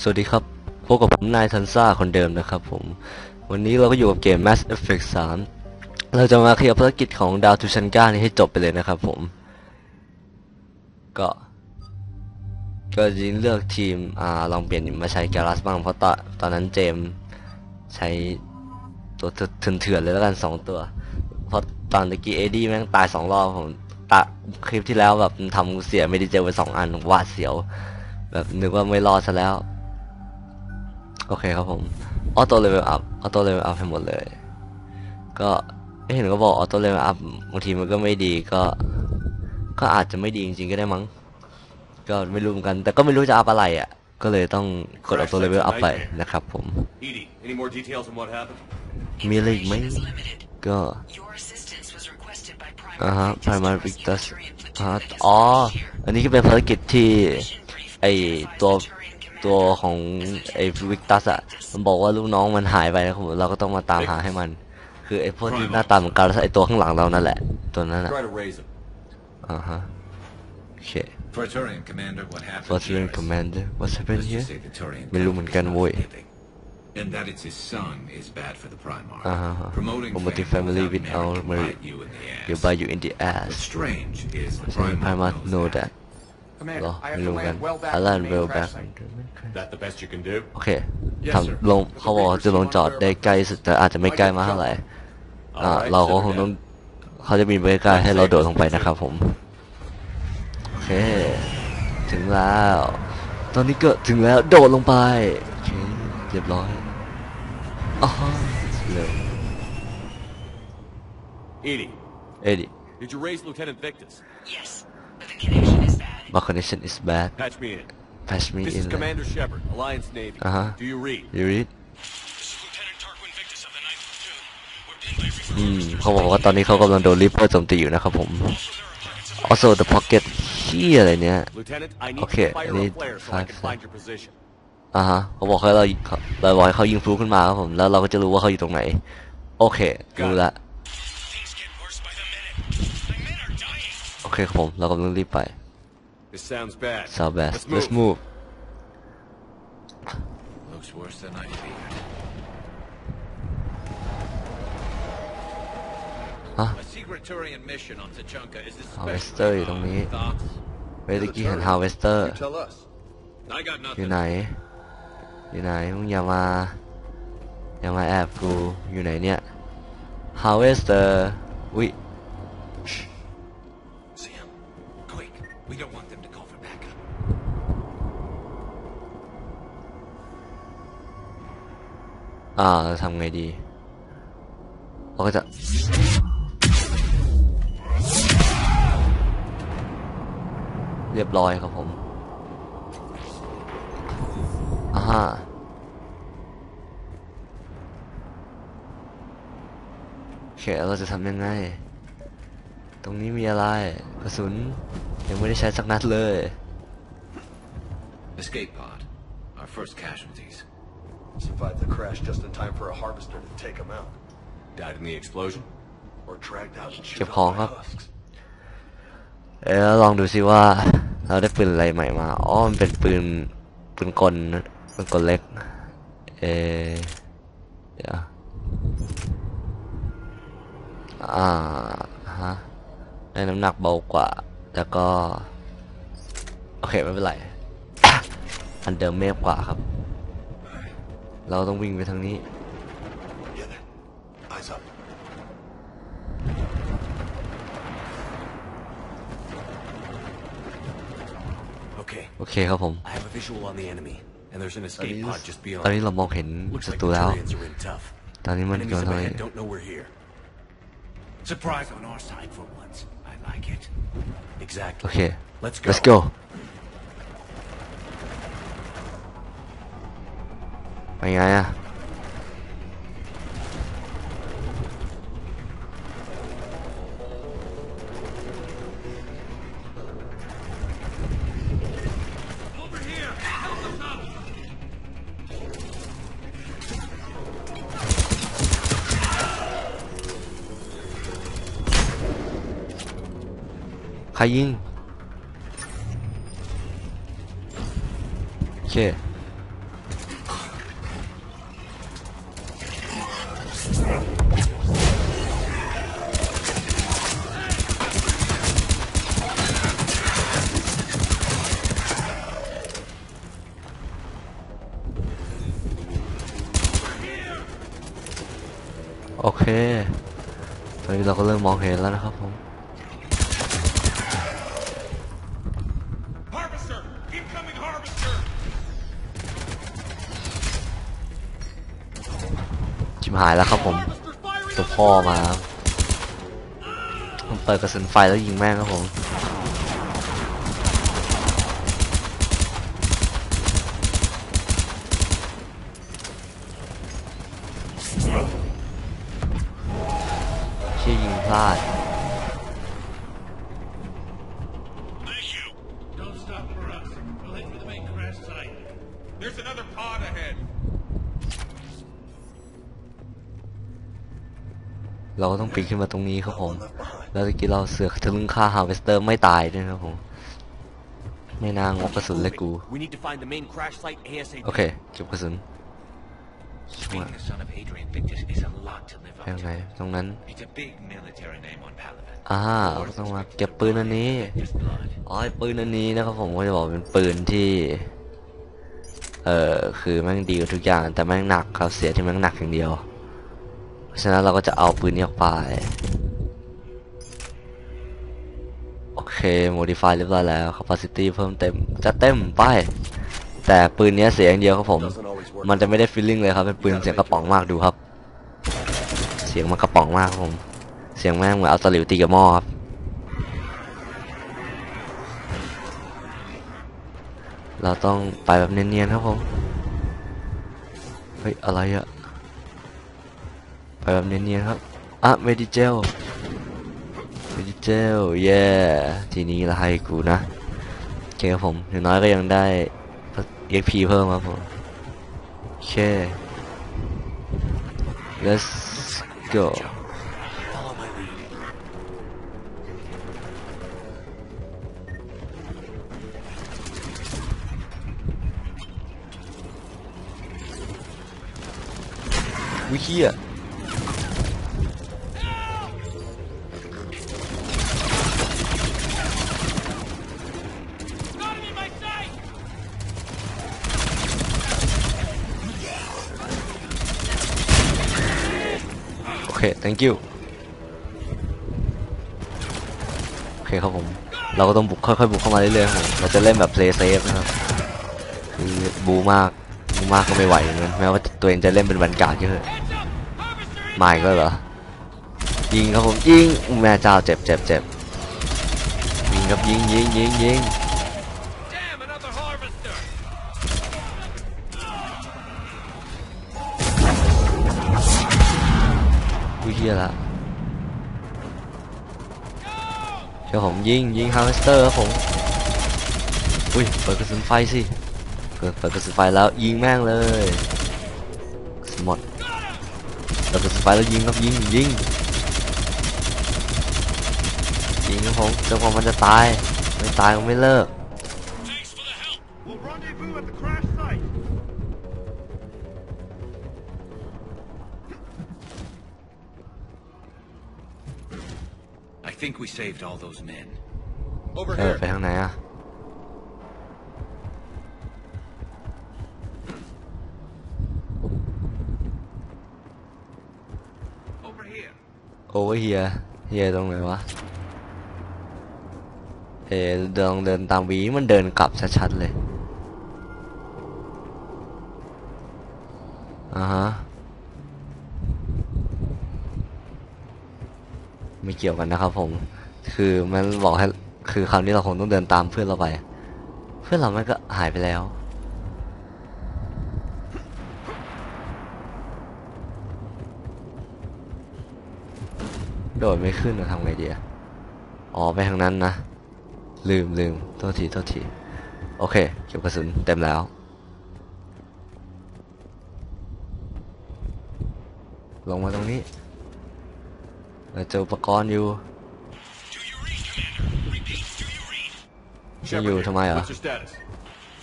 สวัสดีครับ พบกับผมนายทันซ่าคนเดิมนะครับผม วันนี้เราก็อยู่กับเกม Mass Effect 3 เราจะมาเคลียร์ภารกิจของดาวทูชันก้านี้ให้จบไปเลยนะครับผม ก็ ก็จริงเลือกทีม อ่า ลองเปลี่ยนมาใช้แกรัสบ้างเพราะตอนตอนนั้นเจมใช้ตัวเถื่อนๆเลยแล้วกันสองตัว เพราะตอนตะกี้เอดี้แม่งตายสองรอบผมตะคลิปที่แล้วแบบทำเสียไม่ได้เจอไปสองอันหวาดเสียว แบบนึกว่าไม่รอดซะแล้ว โอเคครับผมออโต้เลเวลอัพออโต้เลเวลอัพให้หมดเลย ก็เห็นก็บอกออโต้เลเวลอัพบางทีมันก็ไม่ดีก็ ก็อาจจะไม่ดีจริงๆก็ได้มั้ง ก็ไม่รู้เหมือนกัน แต่ก็ไม่รู้จะอัพอะไรอะ ก็เลยต้องกดออโต้เลเวลอัพไปนะครับผม Edie, any more details on what happened? มีอะไรอีกไหม Information is limited. ก็ Your assistance was requested by อ่า Primary ฮะ Victus primary to victus rescue อ่า Arcturian platoon อ๋อ that is located อันนี้ก็เป็นภารกิจที่ here. Mission brief ไอตัว Arcturian ตัว commander ของไอวิกตัสอะมันบอกว่าลูกน้องมันหายไปนะครับผมเราก็ต้องมาตามหาให้มัน คือไอพวกที่หน้าตาเหมือนกันไอตัวข้างหลังเรานั่นแหละ ตัวนั้นอะ Try to raise him. อ่าฮะโอเค Praetorian Commander, what happened Fortune here is- Commander what's happened Let's just here say the Turian ไม่รู้เหมือนกัน is เว้ย not giving. And that it's his son is bad for the Primarch. อ่าฮะ Promoting Promoting family family without without merit merit can bite you in the ass. you bite you in the What's ass strange is the ใช่ Primarch Primarch know knows that that. เหรอ Commander, I ไม่ have รู้ to กัน land well back อา from ลัน the เวล main แบ็ค crash site. That the best you can do? โอเค Yes, ท sir. ำลงเขาบอกว่าจะลงจอดได้ใกล้สุดแต่อาจจะไม่ใกล้มากเท่าไหร่อ่า Alright, เราก็ sit คง her ต้อง down. เขาจะมีบริการให้เราโดดลงไปนะครับผม โอเค ถึงแล้ว ตอนนี้ก็ถึงแล้วโดดลงไป โอเค เรียบร้อยอ๋อเร็ว Edie, เอ็ดิ did you raise Lieutenant Victus? Yes, but the connection is bad. My connection is bad Patch me in. patch me This in is Commander Shepard, Alliance Navy. Uh-huh. Do you read? you read This is Lieutenant Tarquin Victus of the 9th Platoon. We're pinned by อืม Reaper เขาบอกว่าตอนนี้เขากำลังโดนริปเปอร์โจมตีอยู่นะครับผม Also, there are targets also the pocket in ที่อะไรเนี่ย Lieutenant, I need Okay, to fire I need a flare so I five can sec- find your position. อ่าฮะเขาบอกให้เราเราบอกให้เขายิงพลุขึ้นมาครับผมแล้วเราก็จะรู้ว่าเขาอยู่ตรงไหน โอเครู้ละ Things get worse by the minute. My men are dying. โอเคครับผมเรากำลังรีบไป This sounds bad. so bad Let's let's move. move Looks worse than I feared. ฮะ A secret Turian mission on Tachanka is Harvester especially อยู่ตรงนี้ odd. Thoughts? เวลกี้เห็น harvester You tell us. I got อยู่ nothing. ไหน อยู่ไหน มึงอย่ามา อย่ามาแอบกู อยู่ไหนเนี่ย harvester อุ้ย อ่าเราทำไงดีเราก็จะเรียบร้อยครับผมอ่าฮะโอเคเราจะทำยังไง ตรงนี้มีอะไร กระสุน ยังไม่ได้ใช้สักนัดเลย Escape pod. Our first casualties. Survived the crash just in time for a harvester to take him out. Died in the explosion? Or dragged out and เก็บ chewed ของ on ครั by บ husks. เอ้ยแล้วลองดูซิว่า เราได้ปืนอะไรใหม่มา อ๋อ มันเป็นปืน ปืนกลนะปืนกลเล็ก เออเดี๋ยวอ่าฮะได้น้ำหนักเบากว่า แล้วก็ โอเค ไม่เป็นไร อันเดิมเมฟกว่าครับ เราต้องวิ่งไปทางนี้ Yeah, then. Eyes up. Okay. โอเคครับผม I have a visual on the enemy, and there's an ตอน escape นี้ pod just ตอนนี้ beyond. เรามองเห็น Looks ศั like ตรู the แล้ว Turians are in tough. ตอนนี้มัน Enemies กำลัง up ทำอะไร ahead don't know we're here. Surprise on our side for once. I like it. โอ Exactly. เค Let's go. let's go ไปไงอะ ใครยิง โอเค โอเค ตอนนี้เรา ก็เริ่มมองเห็นแล้วนะครับผม Harvester! Incoming harvester! ชิมหายแล้วครับผม Harvester's firing ตัว on the พ่อ target! มาครับผมเปิดกระสุนไฟแล้วยิงแม่งครับผม เชี่ยยิงพลาด Thank you. Don't stop for us. We'll head for the main crash site. There's another pod ahead. เราก็ต้องปีนขึ้นมาตรงนี้ครับผม แล้วตะกี้เราเสือกทะลึ่งฆ่าฮาร์เวสเตอร์ไม่ตายด้วยนะครับผม ไม่นางงกกระสุนเลยกู We need to find the main crash site ASAP. โอเค เก็บกระสุนช่ว ย Being the son of Adrian Victus is a lot to live ไปยัง up ไง to. ตรงนั้น It's a big military name on Palaven. อ่าเราต้องมาเก็บปืนอันนี้ His blood. อ๋อไอ้ปืนอันนี้นะครับผมก็จะบอกเป็นปืนที่ เอ่อคือแม่งดีกว่าทุกอย่าง แต่แม่งหนักครับเสียที่แม่งหนักอย่างเดียวเพราะฉะนั้นเราก็จะเอาปืนนี้ออกไปโอเค modify เรียบร้อยแล้ว capacity เพิ่มเต็มจะเต็มไป แต่ปืนเนี้ยเสียอย่างเดียวครับผม มันจะไม่ได้ feeling เลยครับเป็นปืนเสียงกระป๋องมากดูครับ เสียงมันกระป๋องมากครับผม เสียงแม่งเหมือนเอาตะหลิวตีกับหม้อครับเราต้องไปแบบเนียนๆครับผม เฮ้ย อะไรอะ ไปแบบเนียนๆครับ อะเมดิเจลเมดิเจลเย่ทีนี้ละให้กูนะ โอเคครับผม อย่างน้อยก็ยังได้ EXP เพิ่มครับผม โอเค let's go Follow my thank you โอเคครับผม เราก็ต้องบุกค่อยๆบุกเข้ามาเรื่อยๆครับเราจะเล่นแบบ play safe นะครับ คือบูมาก บูมากก็ไม่ไหวเหมือนแม้ว่าตัวเองจะเล่นเป็นบรรกาศก็เถอะมาอีกแล้วเหรอ ยิงครับผมยิงแม่เจ้าเจ็บเจ็บเจ็บยิงครับยิงยิงยิงยิง วิเฮียละเดี๋ยวผมยิงยิงฮาร์เวสเตอร์ครับผมอุ้ยเปิดกระสุนไฟสิเปิดเปิดกระสุนไฟแล้วยิงแม่งเลยกระสุนหมดเปิดกระสุนไฟแล้วยิงครับยิงยิงยิงครับผมจนกว่ามันจะตายไม่ตายก็ไม่เลิก think we saved all those men. Over เออ here. ไปทางไหนอะ Over here. โอเวอร์เฮียเฮียตรงไหนวะเออเดินเดินตามหวีมันเดินกลับชัดๆเลย อ่าฮะ ไม่เกี่ยวกันนะครับผม คือมันบอกให้คือคราวนี้เราคงต้องเดินตามเพื่อนเราไป เพื่อนเรามันก็หายไปแล้ว โดดไม่ขึ้นนะทำไงดีอะอ๋อไปทางนั้นนะ ลืมลืมโทษทีโทษที โอเค เก็บกระสุนเต็มแล้ว ลงมาตรงนี้ เราเจออุปกรณ์อยู่ Do you read, Commander? Repeat, do you read? จะอยู่ทำไมเหรอ What's your status?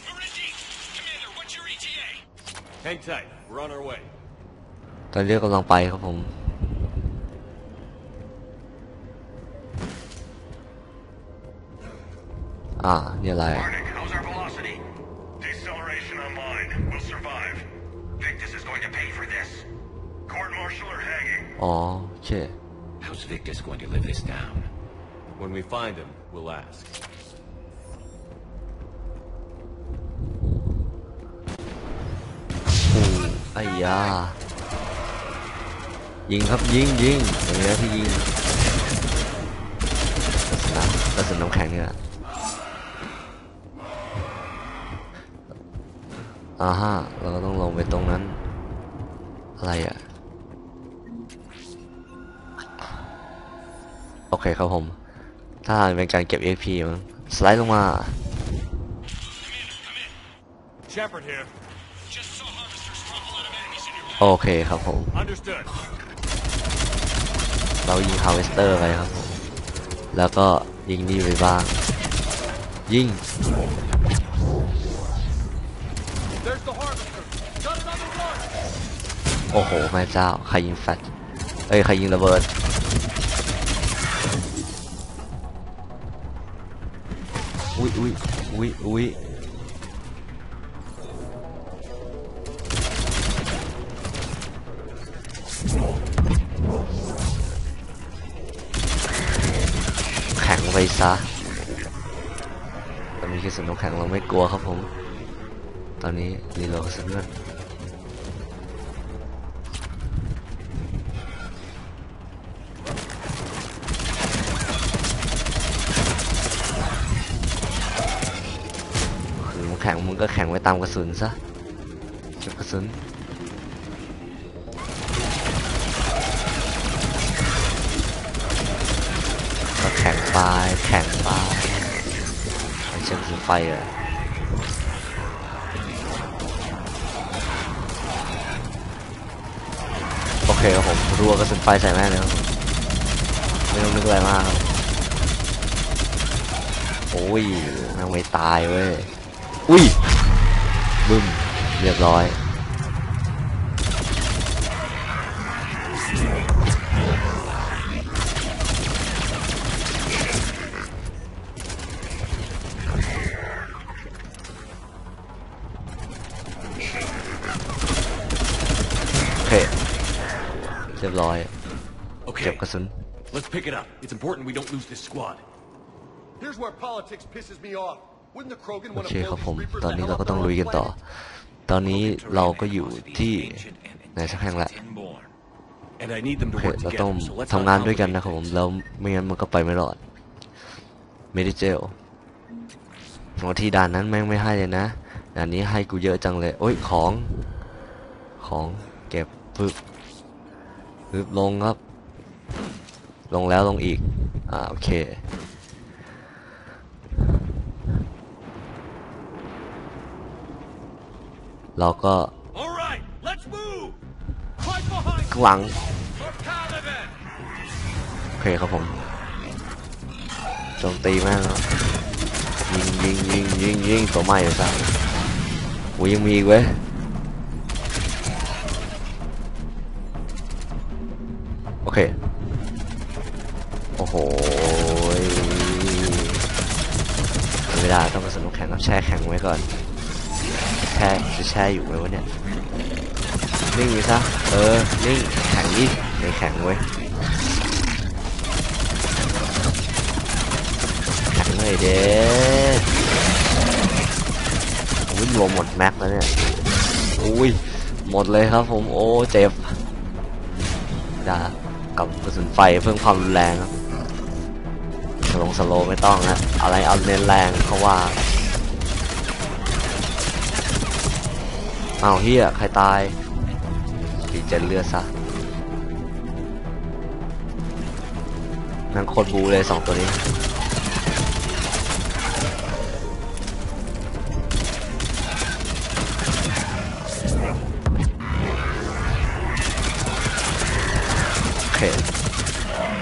We're indeed. Commander, what's your ETA? Hang tight. We're on our way. ตอนนี้กำลังไปครับผมอ่านี่อะไร Marnik, how's our velocity? Deceleration online. We'll survive. Victus is going to pay for this. Court martial or hanging? อ๋อโอเค How's Victus going to live this down? When we find him, we'll ask. อู้ไอ้ยายิงครับยิงยิงอย่างนี้ที่ยิงกระสุนน้ำกระสุนน้ำแข็งเนี่ยอ่าฮะเราก็ต้องลงไปตรงนั้น อะไรอะ เคครับผม ถ้าเป็นการเก็บ EP มั้งสไลด์ลงมา Shepard here. Just saw harvesters drop a lot of enemies in your โอเคครับผม Understood. เรายิงฮา r เวสเตอร์ไปครับผม แล้วก็ยิงนี่ไปบ้าง ยิง There's the harvester. Got another one. โอ้โหแม่เจ้า ใครยิงแฟลชเอ้ย ใครยิงระเบิด อุ้ยอุ้ยอุ้ยอุ้ยแข็งไปซะตอนนี้คือสนุกแข็งเราไม่กลัวครับผม ตอนนี้รีโหลดกระสุกอน คือมันแข็งมึงก็แข็งไว้ตามกระสุนซะเก็บกระสุนก็แข็งไปแข็งไปไอ้เชือกระสุนไฟเหรอโอเคครับผมรัวกระสุนไฟใส่แม่เลยครับไม่ต้องนึกอะไรมากครับโอ้ยแม่งไม่ตายเว้ย เรียบร้อย โอเค เรียบร้อย เก็บ Okay, กระสุน let's pick it up. It's important we don't lose this squad. Here's where politics pisses me off. Wouldn't the Krogan โอ want เค to ครับ blow ผม these reapers ตอน the นี้ hell เรา up ก็ต้อง their ลุย own กันต่อ planet? ตอนนี้เราก็อยู่ที่ Ancient and ไหนสักแห่งละ inborn. And I need them โอ to เค work เราต้อง together, so let's ทำงานด้วยกัน not นะครับผม complicate แล้วไม่งั้นมันก็ไปไม่รอดเมดิเจลโอ้ที่ด่านนั้นแม่งไม่ให้เลยนะด่านนี้ให้กูเยอะจังเลยโอ้ยของ ของเก็บปึ๊บปึ๊บลงครับ ลงแล้วลงอีก อ่าโอเค เราก็ All right, let's move. Right behind ข้างหลัง for Caliban. โอเคครับผมโจมตีแม่งครับยิงยิงยิงยิงยิงตัวใหม่เลยสัสโอ้ยยังมีอีกเว้ยโอเค โอ้โหยเวลาต้องกระสุนน้ำแข็งครับแช่แข็งไว้ก่อนแช่จะแช่อยู่ไหมวะเนี่ยนิ่งอยู่ซะเออนิ่งแข็งดิไม่แข็งเว้ยแข็งเลยเด้อุ้ยรวมหมดแม็กแล้วเนี่ยอุ้ยหมดเลยครับผมโอ้เจ็บดากับกระสุนไฟเพิ่มความรุนแรงครับสโลงสโลไม่ต้องนะอะไรเอาเน้นแรงเขาว่า เอาเฮียใครตายดีเจนเลือดซะนั่งโคตรบูเลยสองตัวนี้ โอเค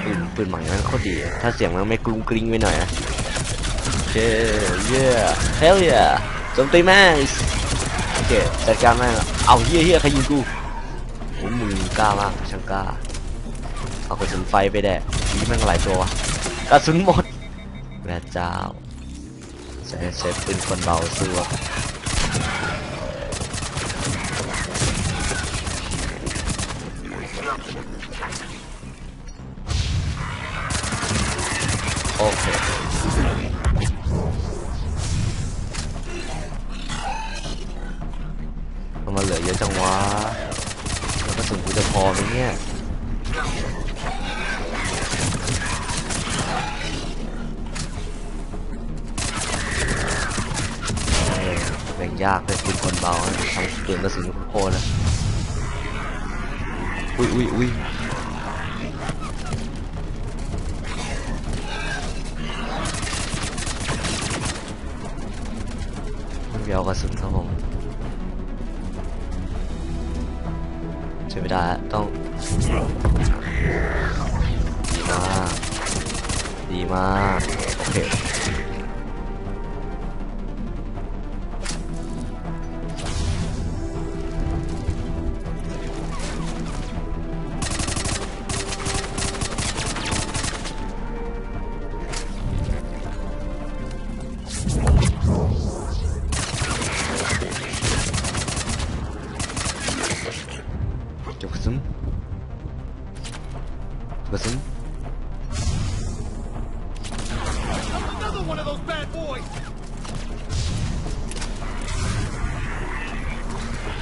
ปืนปืนใหม่นั้นโคตรดี ถ้าเสียงมันไม่กรุงกริ้งไปหน่อยนะเย้เย้เฮลเย้โจมตีแม่ง โอเคจัดการแม่งเอาเฮียเฮียใครยิงกูโอ้มึงกล้ามากช่างกล้า เอากระสุนไฟไปแดกนี่แม่งหลายตัวกระสุนหมดแม่เจ้าใช้ใช้ปืนคนเบาสู้ ผมใช้ไม่ได้อะต้องดีมากดีมากโอเค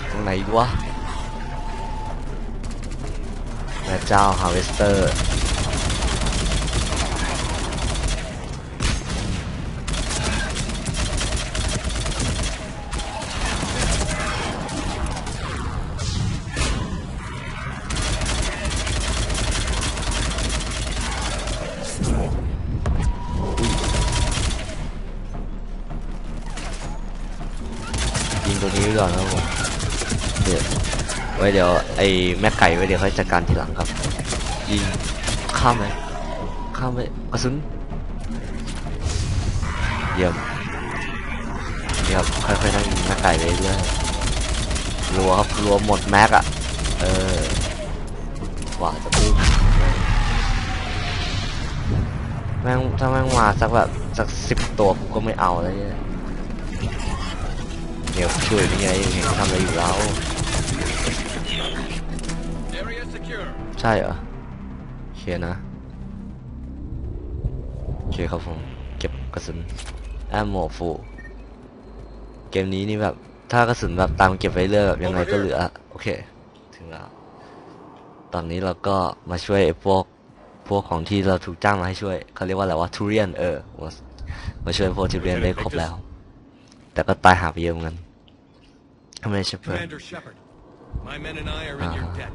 ตรงไหนวะแม่เจ้าฮาร์เวสเตอร์ ยิงตัวนี้ไว้ก่อนนะครับผมเดี๋ยวไว้เดี๋ยว ไอ้แม่ไก่ไว้เดี๋ยวค่อยจัดการทีหลังครับ ยิงข้ามไปข้ามไปกระสุนเยี่ยมเยี่ยมค่อยๆนั่งยิงแม่ไก่ไปเรื่อยรัวครับรัวหมดแม็กอะเออกว่าจะปุ๊บแม่งถ้าแม่งมาสักแบบสักสิบตัวผมก็ไม่เอาแล้วเนี่ยเดี๋ยวช่วยนี่ไงเห็นเขาทำอะไรอยู่แล้ว ใช่เหรอโอเคนะโอเคครับผมเก็บกระสุนแอมโมฟูเกมนี้นี่แบบ ถ้ากระสุนแบบตามเก็บไว้เรื่อยแบบยังไงก็เหลือ โอเค ถึงแล้ว ตอนนี้เราก็มาช่วยไอ้พวกพวกของที่เราถูกจ้างมาให้ช่วยเขาเรียกว่าอะไรว่าทูเรียนเออมามาช่วยพวกทูเรียนได้ครบแล้ว แต่ก็ตายหาไปเยอะเหมือนกันทำไมใช่เพื่อน Commander Shepard, my men and I are in your Uh-huh. debt.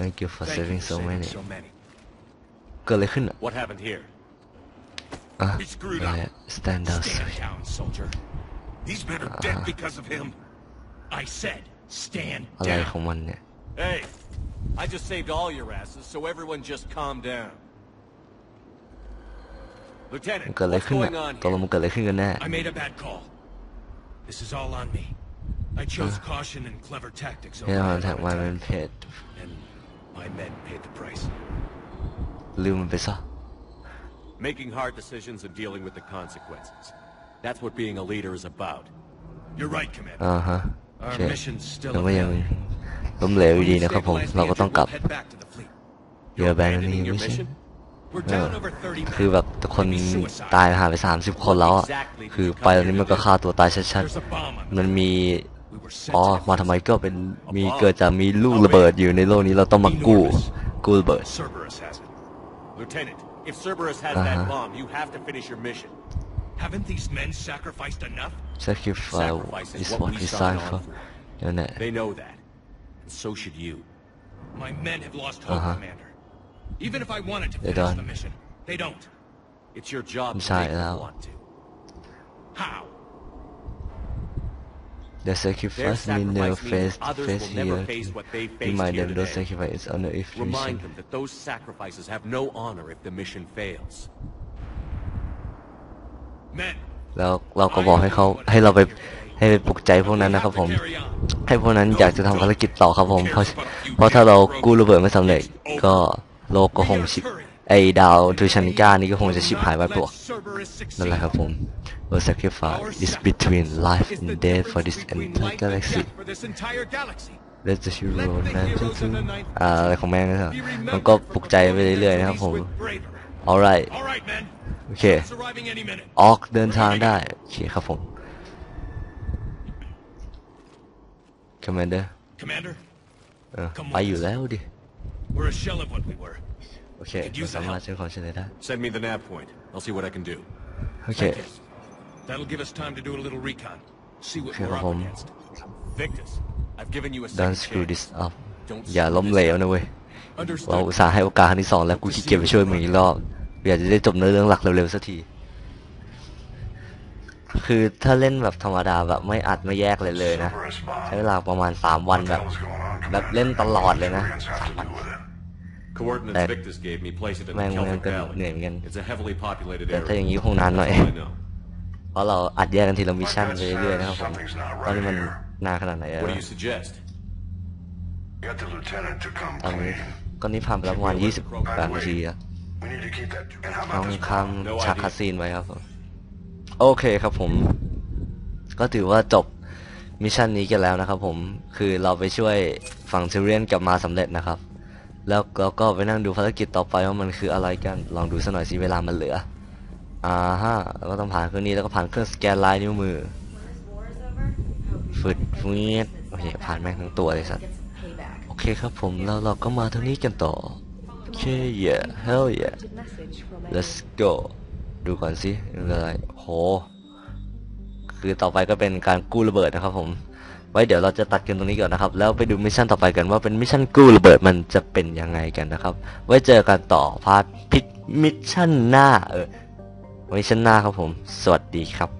Thank you for Thank saving you so for many so many. เกิดอะไรขึ้นอะ What happened here? อะ We screwed อะไร up. stand down Stand down, soldier. These men are dead because of him. I said, stand อะไรข down. องมันเนี่ย Hey, I just saved all your asses, so everyone just calm down. มัน Lieutenant, เกิดอะไร what's ขึ้น going อะ on ตกลง here? มันเกิดอะไรขึ้นกันแน่ I made a bad call. This is all on me. I chose caution and clever tactics ให้ over เรา my แท็กมาเป็น appetite, เพจ and my men paid the price. ลืมมันไปซะ Making hard decisions and dealing with the consequences. That's what being a leader is about. You're right, Commander. อ่าฮะโอ Our เค mission's still แต่ a ก็ยัง failure. ล้มเหลวอยู่ When ดี we นะครับผม stabilize the เราก็ engine, ต้องกลับ we'll head back to the fleet. You're abandoning Abandoning your your mission mission? We're เออ down over 30 men. คือแบบทุกคนตายหายไปสามสิบคนแล้วอะ คือไปตอนนี้มันก็ฆ่าตัวตายชัด There's a bomb ๆ on มัน the มี We were sent อ๋อ to มาทำไมก็เป็นมีเกิดจากมีลูกระเบิดอยู่ในโลกนี้เราต้องมากู้กู้ระเบิด Cerberus has it. Lieutenant, if Cerberus has Uh-huh. that bomb, you have to finish your mission. Haven't these men sacrificed enough? sacrifice Sacrifice is is what what we we sign sign on for for. นั่นแหละ They know that. And so should you. My men have lost hope, Uh-huh. Commander. Even if I wanted to They finish don't. the mission, they don't. It's your job to Inside make them out. want to. How? The Their sacrifice mean they'll sacrifice face means others face will never here face what they faced remind here them those today. sacrifice is honor if Remind mission them that those sacrifices have no honor if the mission fails. Men, แล้วเราก็บอกให้เขาให้เราไปให้ไปปลุกใจพวกนั้น we นะครับ have ผม to carry on. ให้พวกนั้นอยากจะทำภารกิจต่อครับผม เพราะเพราะถ้าเรากู้ระเบิดไม่สำเร็จก็โลกก็คงชิบ ไอดาวทูชันก้านี่ก็คงจะชิบหายไปปวก Let Cerberus นั่นแหละ succeed. ครับผม Our sacrifice Our is sacrifice between life is and the death for difference this between entire life and galaxy death for this entire galaxy. Let the hero Let the man heroes in the ninth อ่าอะไรของแม่งนะครับ Be มัน remembered ก็ for ปลุกใจไปเรื่อยๆนะครับผม performing their duties with bravery. alright All right, men. โอเค It's arriving any minute. ออกเดินทางได้ โอเคครับผม commander Commander, เออไปอยู่แล้วดิ we're a shell of what we were. โอเคเราสามารถใช้ความช่วยเหลือได้ Send me the nav point. I'll see what I can do. โอเค Thank you. That'll give us time to do a little recon. See what Okay, we're up home. against. Victus, I've given you a don't second screw this chance. up อย่าล้มเหลวนะเว้ยเรา Understood. อุตส่าห์ให้โอกาสครั้งที่สองแล้วกูขี้เกียจไปช่วยมึงอีกรอบอยากจะได้จบเนื้อเรื่องหลักเร็วๆสักที คือถ้าเล่นแบบธรรมดาแบบไม่อัดไม่แยกเลยเลยนะ ใช้เวลาประมาณสามวันแบบ แบบเล่นตลอดเลยนะ Coordinates That- Victus gave me place it in the แม่งมัน Celtic ก็ Valley. เหนื่อยเหมือนกัน It's a heavily populated แต่ถ้า area. อย่างนี้คงนานหน่อย That's all I know. เพราะเราอัดแยกกันทีละมิชชั่นไปเรื่อยๆนะครับผมตอนนี้มันนานขนาดไหนแล้ว What do you suggest? Get the lieutenant to come ตอนนี้ clean. ตอนนี้ผ่านไปแล้วประมาณ28นาทีแล้ว We need to keep that. And how ต้อง about this? คำฉากคาซีนไว้ครับผมโอเคครับผม ก็ถือว่าจบมิชชั่นนี้กันแล้วนะครับผม คือเราไปช่วยฝั่งเทเรียนกลับมาสำเร็จนะครับ แล้วเราก็ไปนั่งดูภารกิจต่อไปว่ามันคืออะไรกัน ลองดูสักหน่อยสิเวลามันเหลือ อ่าฮะแล้วก็ต้องผ่านเครื่องนี้แล้วก็ผ่านเครื่องสแกนลายนิ้วมือ ฝึดฟีดโอเคผ่านแม่งทั้งตัวเลยสัตว์ โอเคครับผมแล้วเราก็มาเท่านี้กันต่อ โอเค yeah hell yeah let's go ดูก่อนสิอะไรโห คือต่อไปก็เป็นการกู้ระเบิดนะครับผม ไว้เดี๋ยวเราจะตัดกันตรงนี้ก่อนนะครับ แล้วไปดูมิชชั่นต่อไปกันว่าเป็นมิชชั่นกู้ระเบิดมันจะเป็นยังไงกันนะครับ ไว้เจอกันต่อพาร์ทพิมิชชั่นหน้าเออมิชชั่นหน้าครับผม สวัสดีครับ